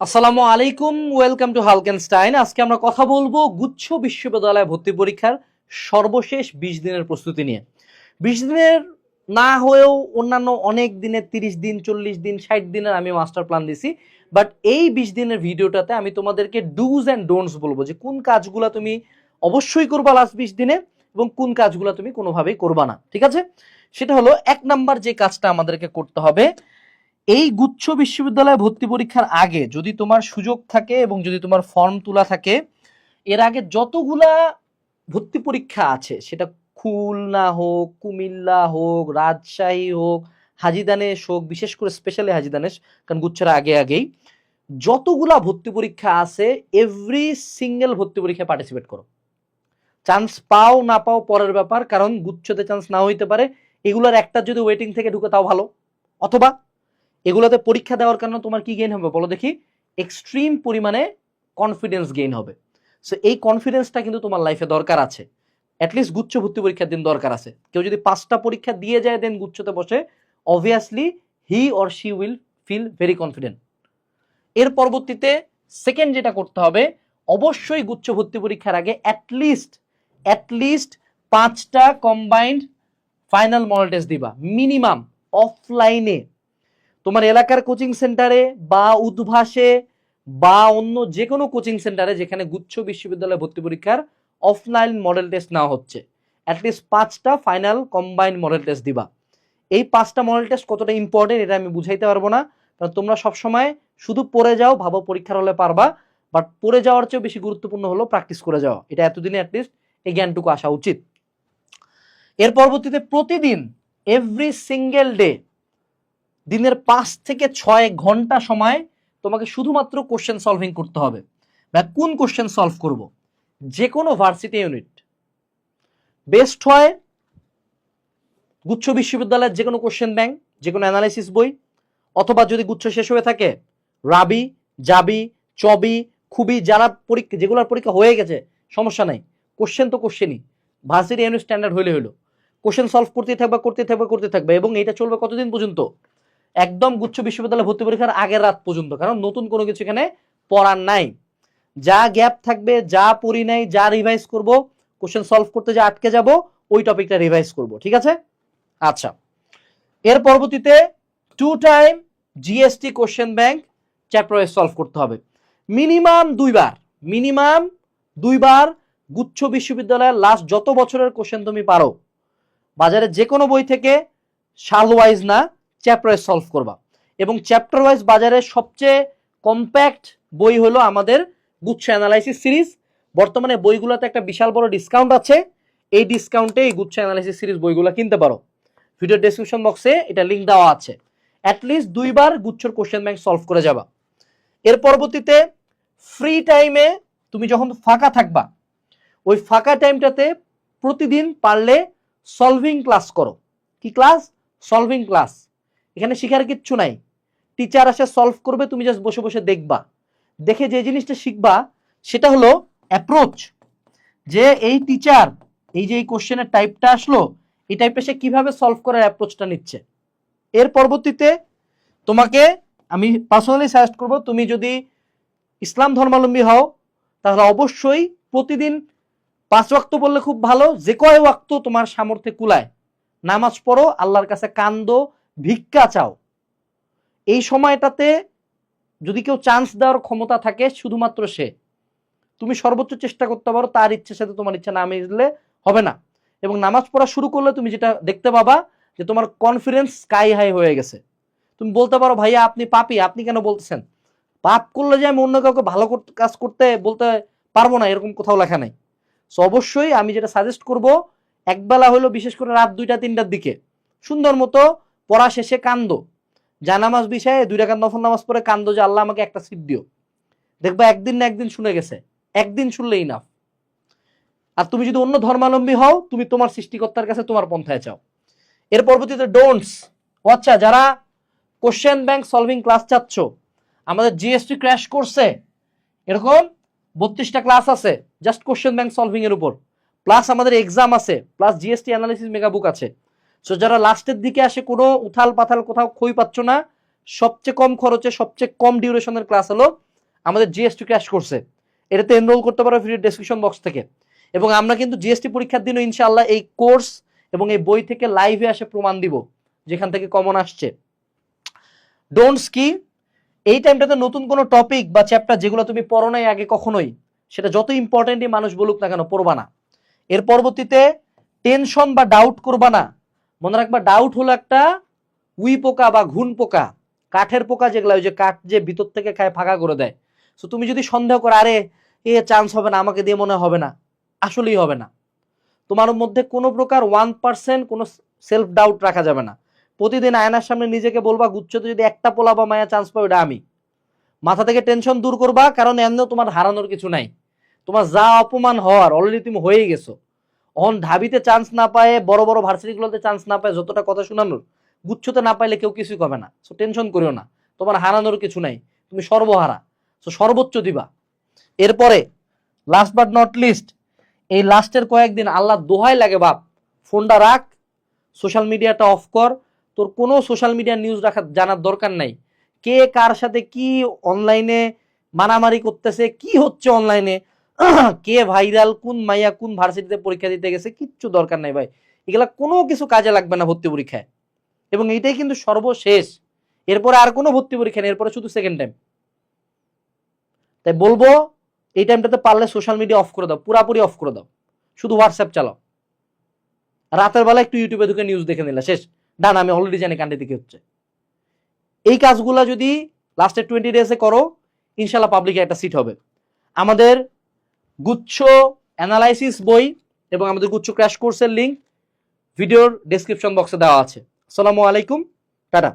আসসালামু আলাইকুম, welcome to হালকেনস্টাইন। আজকে আমরা কথা বলব গুচ্ছ বিশ্ববিদ্যালয় ভর্তি পরীক্ষার সর্বশেষ বিশ দিনের প্রস্তুতি নিয়ে। বিশ দিনের না হয়েও অন্যান্য অনেক দিনের তিরিশ দিন, চল্লিশ দিন, ষাট দিনের আমি মাস্টার প্ল্যান দিছি। বাট এই বিশ দিনের ভিডিওটাতে আমি তোমাদেরকে ডুজ অ্যান্ড ডোন্টস বলব যে কোন কাজগুলো তুমি অবশ্যই করবা লাস্ট বিশ দিনে এবং কোন কাজগুলো তুমি কোনোভাবেই করবা না। ঠিক আছে? সেটা হলো এক নাম্বার যে কাজটা আমাদেরকে করতে হবে এই গুচ্ছ বিশ্ববিদ্যালয়ে ভর্তি পরীক্ষার আগে যদি তোমার সুযোগ থাকে এবং যদি তোমার ফর্ম তোলা থাকে, এর আগে যতগুলা ভর্তি পরীক্ষা আছে, সেটা খুলনা হোক, কুমিল্লা হোক, রাজশাহী হোক, হাজিদানেশ হোক, বিশেষ করে স্পেশালি হাজিদানেশ, কারণ গুচ্ছের আগে আগেই, যতগুলা ভর্তি পরীক্ষা আছে এভরি সিঙ্গেল ভর্তি পরীক্ষায় পার্টিসিপেট করো। চান্স পাও না পাও পরের ব্যাপার, কারণ গুচ্ছতে চান্স না হইতে পারে। এগুলোর একটা যদি ওয়েটিং থেকে ঢুকে তাও ভালো। অথবা এগুলোতে পরীক্ষা দেওয়ার কারণে তোমার কি গেইন হবে? বলো দেখি। এক্সট্রিম পরিমাণে কনফিডেন্স গেইন হবে। সো এই কনফিডেন্সটা কিন্তু তোমার লাইফে দরকার আছে। অ্যাটলিস্ট গুচ্ছ ভর্তি পরীক্ষার দিন দরকার আছে। কেউ যদি পাঁচটা পরীক্ষা দিয়ে যায় দেন গুচ্ছতে বসে obviously he or she will feel very confident এর পরবর্তীতে সেকেন্ড যেটা করতে হবে, অবশ্যই গুচ্ছ ভর্তি পরীক্ষার আগে অ্যাটলিস্ট অ্যাটলিস্ট পাঁচটা কম্বাইন্ড ফাইনাল মডেল টেস্ট দিবা। মিনিমাম অফলাইনে তোমার এলাকার কোচিং সেন্টারে বা উদ্ভাসে বা অন্য যে কোনো কোচিং সেন্টারে যেখানে গুচ্ছ বিশ্ববিদ্যালয় ভর্তি পরীক্ষার অফলাইন মডেল টেস্ট নেওয়া হচ্ছে অ্যাটলিস্ট পাঁচটা ফাইনাল কম্বাইন্ড মডেল টেস্ট দিবা। এই পাঁচটা মডেল টেস্ট কতটা ইম্পর্টেন্ট এটা আমি বুঝাইতে পারব না, কারণ তোমরা সবসময় শুধু পড়ে যাও, ভাবো পরীক্ষার হলে পারবা বাট পড়ে যাওয়ার চেয়েও বেশি গুরুত্বপূর্ণ হলো প্র্যাকটিস করে যাওয়া। এটা এতদিনে অ্যাটলিস্ট এই জ্ঞানটুকু আসা উচিত। এর পরবর্তীতে প্রতিদিন এভরি সিঙ্গেল ডে দিনের পাঁচ থেকে ছয় ঘণ্টা সময় তোমাকে শুধুমাত্র কোশ্চেন সলভিং করতে হবে। বা কোন কোশ্চেন সলভ করব? যে কোনো ভার্সিটি ইউনিট বেস্ট হয় গুচ্ছ বিশ্ববিদ্যালয়ের যে কোনো কোশ্চেন ব্যাংক যে কোনো অ্যানালাইসিস বই, অথবা যদি গুচ্ছ শেষ হয়ে থাকে, রাবি, জাবি, চবি, খুবই যারা পরীক্ষা, যেগুলোর পরীক্ষা হয়ে গেছে, সমস্যা নাই। কোশ্চেন তো কোশ্চেনই ভার্সিটি ইউনিট স্ট্যান্ডার্ড হইলে হলো কোশ্চেন সলভ করতে থাকবে করতে থাকবে করতে থাকবে, এবং এটা চলবে কতদিন পর্যন্ত? একদম গুচ্ছ বিশ্ববিদ্যালয় ভর্তি পরীক্ষার আগের রাত পর্যন্ত, কারণ নতুন কোনো কিছু এখানে পড়ার নাই। যা গ্যাপ থাকবে, যা পড়ি নাই, যা রিভাইজ করব কোশ্চেন সলভ করতে যা আটকে যাব, ওই টপিকটা রিভাইজ করব, ঠিক আছে? আচ্ছা এর পরবর্তীতে two time GST question bank chapter solve করতে হবে। মিনিমাম দুইবার মিনিমাম দুইবার গুচ্ছ বিশ্ববিদ্যালয়ের লাস্ট যত বছরের কোশ্চেন তুমি পারো, বাজারে যে কোনো বই থেকে সাল ওয়াইজ না চ্যাপ্টার ওয়াইজ সলভ করবা। এবং চ্যাপ্টার ওয়াইজ বাজারে সবচেয়ে কম্প্যাক্ট বই হলো আমাদের গুচ্ছ অ্যানালাইসিস সিরিজ বর্তমানে বইগুলোতে একটা বিশাল বড় ডিসকাউন্ট আছে। এই ডিসকাউন্টে এই গুচ্ছ অ্যানালাইসিস সিরিজ বইগুলো কিনতে পারো। ভিডিও ডেসক্রিপশন বক্সে এটা লিঙ্ক দেওয়া আছে। অ্যাটলিস্ট দুইবার গুচ্ছর কোশ্চেন ব্যাংক সলভ করে যাবা। এর পরবর্তীতে ফ্রি টাইমে তুমি যখন ফাঁকা থাকবা, ওই ফাঁকা টাইমটাতে প্রতিদিন পারলে সলভিং ক্লাস করো। কি ক্লাস সলভিং ক্লাস এখানে শিখার কিচ্ছু নাই। টিচার আসে সলভ করবে, তুমি জাস্ট বসে বসে দেখবা। দেখে যে জিনিসটা শিখবা, সেটা হলো অ্যাপ্রোচ যে এই টিচার এই যে এই কোশ্চেনের টাইপটা আসলো, এই টাইপটা সে কীভাবে সলভ করার অ্যাপ্রোচটা নিচ্ছে। এর পরবর্তীতে তোমাকে আমি পার্সোনালি সাজেস্ট করব, তুমি যদি ইসলাম ধর্মাবলম্বী হও, তাহলে অবশ্যই প্রতিদিন পাঁচ ওয়াক্ত বললে খুব ভালো, যে কয় ওয়াক্ত তোমার সামর্থ্যে কুলায়। নামাজ পড়ো, আল্লাহর কাছে কান্দো ভিক্ষা চাও। এই সময়টাতে যদি কেউ চান্স দেওয়ার ক্ষমতা থাকে, শুধুমাত্র সে। তুমি সর্বোচ্চ চেষ্টা করতে পারো, তার ইচ্ছের সাথে তোমার ইচ্ছা না মিললে হবে না। এবং নামাজ পড়া শুরু করলে তুমি যেটা দেখতে পাবা, যে তোমার কনফিডেন্স স্কাই হাই হয়ে গেছে। তুমি বলতে পারো, ভাইয়া, আপনি পাপি, আপনি কেন বলতেছেন? পাপ করলে যে আমি অন্য কাউকে ভালো কাজ করতে বলতে পারব না, এরকম কোথাও লেখা নাই। সো অবশ্যই আমি যেটা সাজেস্ট করব, একবেলা হলো বিশেষ করে রাত দুইটা, তিনটার দিকে। সুন্দর মতো পড়া শেষে কান্দো। জানামাজ বিষয়ে দুই রাকাত নফল নামাজ পড়ে কান্দো যে আল্লাহ আমাকে একটা সিট দিও। দেখবা একদিন না একদিন শুনে গেছে। একদিন শুনলেই না আর তুমি যদি অন্য ধর্মাবলম্বী হও, তুমি তোমার সৃষ্টিকর্তার কাছে তোমার পন্থায় চাও। এর পরবর্তীতে ডোন্টস আচ্ছা যারা কোশ্চেন ব্যাংক সলভিং ক্লাস চাচ্ছ, আমাদের জিএসটি ক্র্যাশ করছে। এরকম বত্রিশটা ক্লাস আছে জাস্ট কোশ্চেন ব্যাংক সলভিং এর উপর। প্লাস আমাদের এক্সাম আছে plus GST analysis mega book আছে। সো যারা লাস্টের দিকে আসে, কোনো উথাল পাথাল কোথাও খই পাচ্ছ না। সবচেয়ে কম খরচে, সবচেয়ে কম ডিউরেশনের ক্লাস হলো আমাদের জিএসটি ক্র্যাশ করছে এটাতে এনরোল করতে পারো ফ্রি ডেসক্রিপশন বক্স থেকে। এবং আমরা কিন্তু জিএসটি পরীক্ষার দিনও ইনশাআল্লাহ এই কোর্স এবং এই বই থেকে লাইভে আসে প্রমাণ দিব, যেখান থেকে কমন আসছে। ডোন্টস কি এই টাইমটাতে নতুন কোনো টপিক বা চ্যাপ্টার যেগুলো তুমি পড়ো নাই আগে কখনোই, সেটা যত ইম্পর্টেন্টই মানুষ বলুক না কেন, পড়বা না। এর পরবর্তীতে টেনশন বা ডাউট করবা না। মনে রাখবা ডাউট হলো একটা উই পোকা বা ঘুন পোকা, কাঠের পোকা যেগুলো, ওই যে কাঠ যে ভিতর থেকে খায়, ফাঁকা করে দেয়। সো তুমি যদি সন্দেহ করো, আরে, এ চান্স হবে না, আমাকে দিয়ে মনে হবে না। আসলেই হবে না। তোমার মধ্যে কোনো প্রকার ওয়ান পার্সেন্ট কোনো সেলফ ডাউট রাখা যাবে না। প্রতিদিন আয়নার সামনে নিজেকে বলবা, গুচ্ছতে যদি একটা পোলা বা মায়া চান্স পাও, এটা আমি। মাথা থেকে টেনশন দূর করবা, কারণ এমনিও তোমার হারানোর কিছু নাই। তোমার যা অপমান হওয়ার অলরেডি তুমি হয়েই গেছো। অন ঢাবিতে চান্স না পায়, বড় বড় ভার্সিটিগুলোতে চান্স না পায় যতটা কথা শোনানোর, গুচ্ছতে না পাইলে কেউ কিছুই কবে না। সো টেনশন করিও না। তোমার হারানোর কিছু নাই। তুমি সর্বহারা। সো সর্বোচ্চ দিবা। এরপরে লাস্ট বাট নট লিস্ট এই লাস্টের কয়েকদিন আল্লাহ দোহাই লাগে বাপ। ফোনটা রাখ সোশ্যাল মিডিয়াটা অফ কর। তোর কোনো সোশ্যাল মিডিয়া নিউজ রাখার জানার দরকার নাই। কে কার সাথে কি অনলাইনে মারামারি করতেছে, কি হচ্ছে অনলাইনে কে ভাইরাল, কোন মাইয়া, কোন ভার্সিটিতে পরীক্ষা দিতে গেছে, কিচ্ছু দরকার নাই ভাই। এগুলা কোনো কিছু কাজে লাগবে না ভর্তি পরীক্ষায়। এবং এইটাই কিন্তু সর্বশেষ। এরপরে আর কোনো ভর্তি পরীক্ষা নেই, এরপরে শুধু সেকেন্ড টাইম তাই বলব, এই টাইমটাতে পারলে সোশ্যাল মিডিয়া অফ করে দাও, পুরাপুরি অফ করে দাও। শুধু হোয়াটসঅ্যাপ চালাও। রাতের বেলা একটু ইউটিউবে ঢুকে নিউজ দেখে নিলা, শেষ। ডান, আমি অলরেডি জানি কান্ডে দিকে হচ্ছে। এই কাজগুলা যদি লাস্টের টোয়েন্টি ডেজে করো ইনশাল্লাহ পাবলিকে একটা সিট হবে। আমাদের গুচ্ছ অ্যানালাইসিস বই এবং আমাদের গুচ্ছ ক্র্যাশ কোর্সের লিঙ্ক ভিডিওর ডেসক্রিপশন বক্সে দেওয়া আছে। আসসালামু আলাইকুম, টাটা।